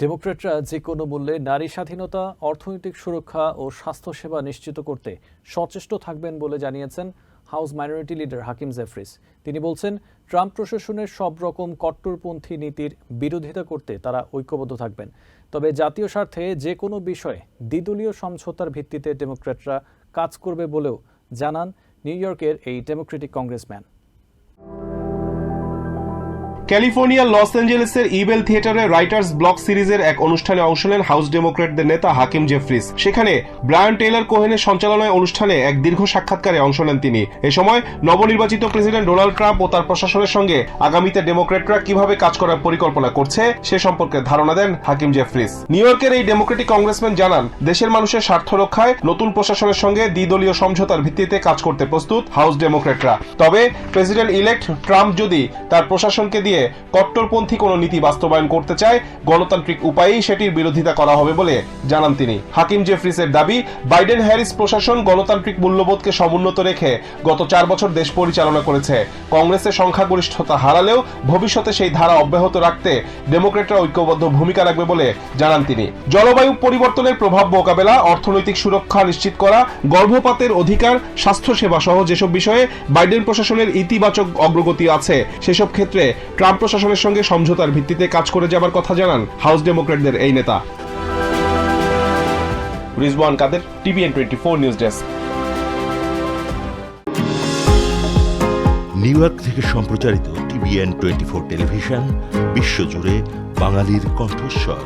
ডেমোক্রেটরা যে কোনো মূল্যে নারী স্বাধীনতা, অর্থনৈতিক সুরক্ষা ও স্বাস্থ্যসেবা নিশ্চিত করতে সচেষ্ট থাকবেন বলে জানিয়েছেন house minority leader Hakeem Jeffries. তিনি বলছেন, ট্রাম্প প্রশাসনের সব রকম কট্টরপন্থী নীতির বিরোধিতা করতে তারা ঐক্যবদ্ধ থাকবেন। তবে জাতীয় স্বার্থে যে কোনো বিষয়ে দ্বিদলীয় সমঝোতার ভিত্তিতে ডেমোক্রেটরা কাজ করবে বলেও জানান নিউ ইয়র্কের এই ডেমোক্রেটিক কংগ্রেসম্যান। ক্যালিফোর্নিয়ার লস অ্যাঞ্জেলেসের ইবেল থিয়েটারে রাইটার্স ব্লক সিরিজের এক অনুষ্ঠানে অংশ নেন হাউস ডেমোক্রেটদের নেতা হাকিম জেফরিস। সেখানে ব্রায়ান টেইলর কোহেনের সঞ্চালনায় অনুষ্ঠানে এক দীর্ঘ সাক্ষাৎকারে অংশ নেন তিনি। এ সময় নবনির্বাচিত প্রেসিডেন্ট ডোনাল্ড ট্রাম্প ও তার প্রশাসনের সঙ্গে আগামীতে ডেমোক্রেটরা কীভাবে কাজ করার পরিকল্পনা করছে, সে সম্পর্কে ধারণা দেন হাকিম জেফরিস। নিউ ইয়র্কের এই ডেমোক্রেটিক কংগ্রেসম্যান জানান, দেশের মানুষের স্বার্থ রক্ষায় নতুন প্রশাসনের সঙ্গে দ্বিদলীয় সমঝোতার ভিত্তিতে কাজ করতে প্রস্তুত হাউস ডেমোক্রেটরা। তবে প্রেসিডেন্ট ইলেক্ট ট্রাম্প যদি তার প্রশাসনকে দিয়ে কট্টরপন্থী কোনো নীতি বাস্তবায়ন করতে চায়, গণতান্ত্রিক উপায়েই সেটির বিরোধিতা করা হবে বলে জানান তিনি। হাকিম দাবি বাইডেন হ্যারিস প্রশাসন গণতান্ত্রিক মূল্যবোধকে সমুন্নত রেখে গত চার বছর দেশ পরিচালনা করেছে। কংগ্রেসের সংখ্যাগরিষ্ঠতা হারালেও ভবিষ্যতে সেই ধারা অব্যাহত রাখতে ডেমোক্রেটরা ঐক্যবদ্ধ ভূমিকা রাখবে বলে জানান তিনি। জলবায়ু পরিবর্তনের প্রভাব মোকাবেলা, অর্থনৈতিক সুরক্ষা নিশ্চিত করা, গর্ভপাতের অধিকার স্বাস্থ্যসেবা সহ যেসব বিষয়ে বাইডেন প্রশাসনের ইতিবাচক অগ্রগতি আছে, সেসব ক্ষেত্রে ট্রাম্প প্রশাসনের সঙ্গে সমঝোতার ভিত্তিতে কাজ করে যাবার কথা জানান হাউস ডেমোক্রেটদের এই নেতা। Rizwan Kader, TVN twenty four news desk. New York থেকে সম্প্রচারিত টিভিএন টোয়েন্টি ফোর টেলিভিশন, বিশ্বজুড়ে বাঙালির কণ্ঠস্বর।